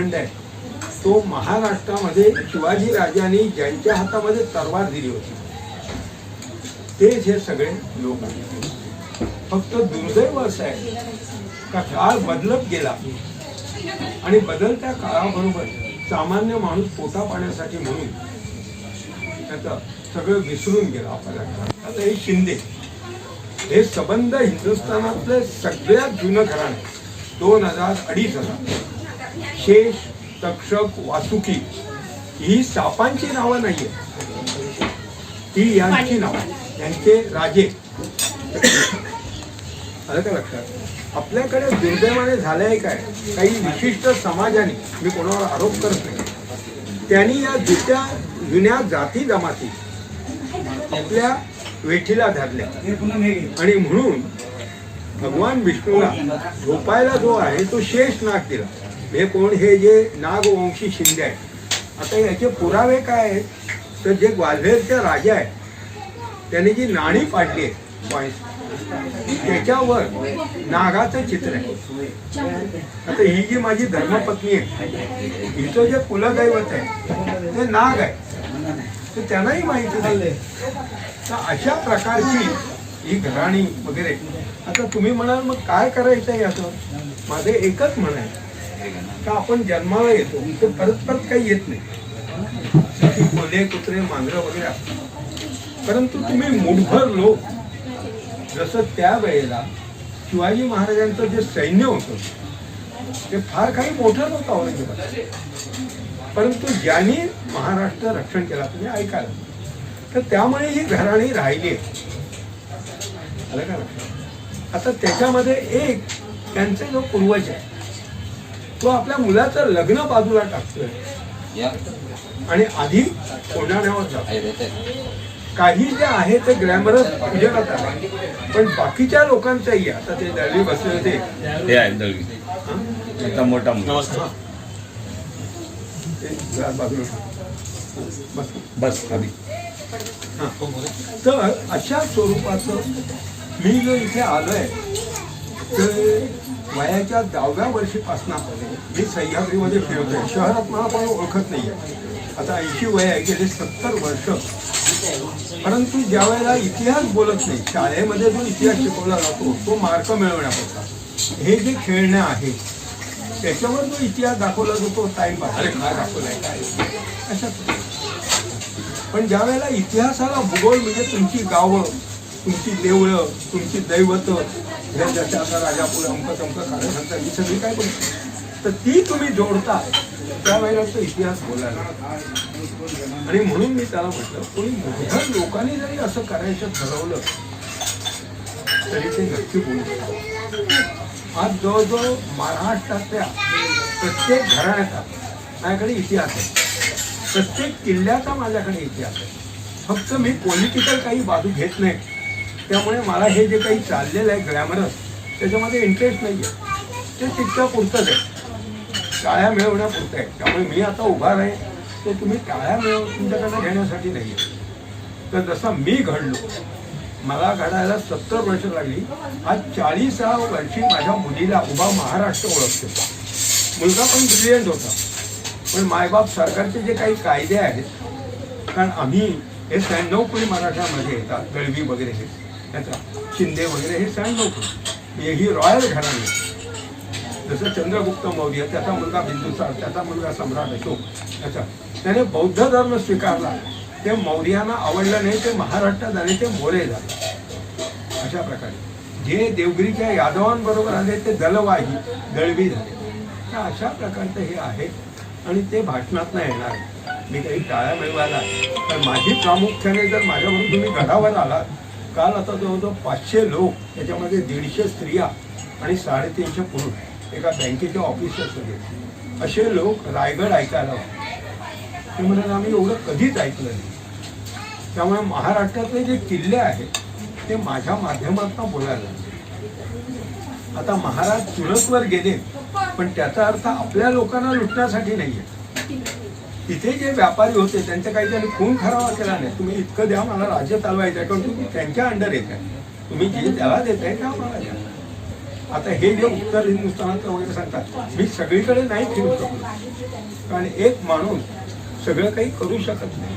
कालखंड आहे. तो महाराष्ट्रामध्ये शिवाजी राजांनी ज्यांच्या हातामध्ये तरवार दिली होती तेच हे सगळे लोक फक्त दुर्दैव असं आहे का काळ बदलत गेला आणि बदलत्या काळाबरोबर सामान्य माणूस पोटा पाण्यासाठी म्हणून त्याचं सगळं विसरून गेलं आपल्याला. आता हे शिंदे हे संबंध हिंदुस्थानातले सगळ्यात जुनं घराणे दोन हजार अडीच हजार. शेष तक्षक वासुकी ही सापांची नावं नाहीये. ती यांची नावं. यांचे राजे. आलं का लक्षात? आपल्याकडे दुर्दैवाने झालंय काय? काही विशिष्ट समाजाने मी कोणावर आरोप करत नाही. त्यांनी या जुत्या जुन्या जाती जमाती आपल्या वेठीला धरल्या. आणि म्हणून भगवान विष्णूला झोपायला जो आहे तो शेष नाग दिला. हे कोण? हे जे नागवंशी शिंदे आहेत. आता याचे पुरावे काय आहेत? तर जे ग्वाल्हेरचे राजा आहेत त्याने जी नाणी पाडली आहे त्याच्यावर नागाचं चित्र आहे. आता ही जी माझी धर्मपत्नी आहे हिचं जे कुलदैवत आहे ते नाग आहे. तर त्यांनाही माहिती झाले तर अशा प्रकारची ही घराणी वगैरे. आता तुम्ही म्हणाल मग काय करायचं आहे याचं? माझे एकच म्हण का आपण जन्माला येतो ते परत परत काही येत नाही. कोले कुत्रे मांजरं वगैरे असतात. परंतु तुम्ही मुठभर लोक जसं त्या वेळेला शिवाजी महाराजांचं जे सैन्य होतं ते फार काही मोठं नव्हतं औरंगजेबात परंतु ज्यांनी महाराष्ट्र रक्षण केला तुम्ही ऐकायला तर त्यामुळे ही घराणी राहिली आलं का आता त्याच्यामध्ये एक त्यांचे जो पूर्वज आहे तो आपल्या मुलाचं लग्न बाजूला टाकतोय. या. आणि आधी कोंढाण्यावर जातो. आहे देते काही जे आहे ते ग्लॅमरस उजेडात आहे पण बाकीच्या लोकांचंही आता ते दळवी बसले होते. आहे दळवी? आता मोठा. बस. हां. तर अशा स्वरूपाचं मी जो इथे आलोय तर वयाच्या दहाव्या वर्षीपासून मी सह्याद्रीमध्ये फिरतोय शहरात मला कोणी ओळखत नाही आता ऐंशी वय आहे गेले सत्तर वर्ष. परंतु ज्या वेळेला इतिहास बोलत नाही शाळेमध्ये जो इतिहास शिकवला जातो तो मार्क मिळवण्याकरता. हे जे खेळणं आहे त्याच्यावर जो इतिहास दाखवला जातो टाईम अरे काय दाखवलाय काय? अशा पण ज्या वेळेला इतिहासाला भूगोल म्हणजे तुमची गावं तुमची देवळं तुमची दैवत ह्या आता राजापूर अमक तमक कार्यक्रम ही सगळी काय पण तर ती तुम्ही जोडता त्यावेळेला तो इतिहास बोलायला. आणि म्हणून मी त्याला म्हटलं कोणी मोठ्या लोकांनी जरी असं करायचं ठरवलं तरी ते नक्की बोलू आज जवळजवळ महाराष्ट्रातल्या प्रत्येक घराण्याचा माझ्याकडे इतिहास आहे. प्रत्येक किल्ल्याचा माझ्याकडे इतिहास आहे. फक्त मी पॉलिटिकल काही बाजू घेत नाही. त्यामुळे मला हे जे काही चाललेलं आहे ग्लॅमरस त्याच्यामध्ये इंटरेस्ट नाही आहे ते तितकं पुरतंच आहे. टाळ्या मिळवण्यापुरतं आहे त्यामुळे मी आता उभा राहीन. ते तुम्ही टाळ्या मिळव तुमच्याकडनं घेण्यासाठी नाही आहे तर जसं मी घडलो मला घडायला सत्तर वर्ष लागली. आज चाळीसा वर्षी माझ्या मुलीला उभा महाराष्ट्र ओळखतो. मुलगा पण ब्रिलियंट होता. पण मायबाप सरकारचे जे काही कायदे आहेत कारण आम्ही हे शहाण्णव कोणी मराठ्यामध्ये येतात गळवी वगैरे हे. याचा शिंदे वगैरे हे सांग लोक हेही रॉयल घराणे. जसं चंद्रगुप्त मौर्य त्याचा मुलगा बिंदुसार त्याचा मुलगा सम्राट अशोक त्याचा. त्याने बौद्ध धर्म स्वीकारला. ते मौर्यांना आवडलं नाही ते महाराष्ट्रात आले ते मोरे झाले. अशा प्रकारे. जे देवगिरीच्या यादवांबरोबर आले ते दलवाही दळवी झाले. तर अशा प्रकारचं हे आहे. आणि ते भाषणात नाही येणार. आहे. मी काही टाळ्या मिळवायला तर माझी प्रामुख्याने जर माझ्यावरून तुम्ही गडावर आलात काल आता जवळजवळ पाचशे लोक त्याच्यामध्ये दीडशे स्त्रिया आणि साडेतीनशे पुरुष एका बँकेच्या ऑफिसर्स होते असे लोक रायगड ऐकायला होते. ते म्हणाले आम्ही एवढं कधीच ऐकलं नाही. त्यामुळे महाराष्ट्रातले जे किल्ले आहेत ते माझ्या माध्यमातून बोलायला लागले. आता महाराज सुरतवर गेले पण त्याचा अर्थ आपल्या लोकांना लुटण्यासाठी नाही आहे तिथे जे व्यापारी होते त्यांच्या काही त्यांनी खून खरावा केला नाही. तुम्ही इतकं द्या मला राज्य चालवायचं आहे कारण तुम्ही त्यांच्या अंडर येत आहे. तुम्ही जे त्याला देत आहे त्या मला द्या. आता हे जे उत्तर हिंदुस्थानात वगैरे सांगतात मी सगळीकडे नाही फिरू शकलो. कारण एक माणूस सगळं काही करू शकत नाही.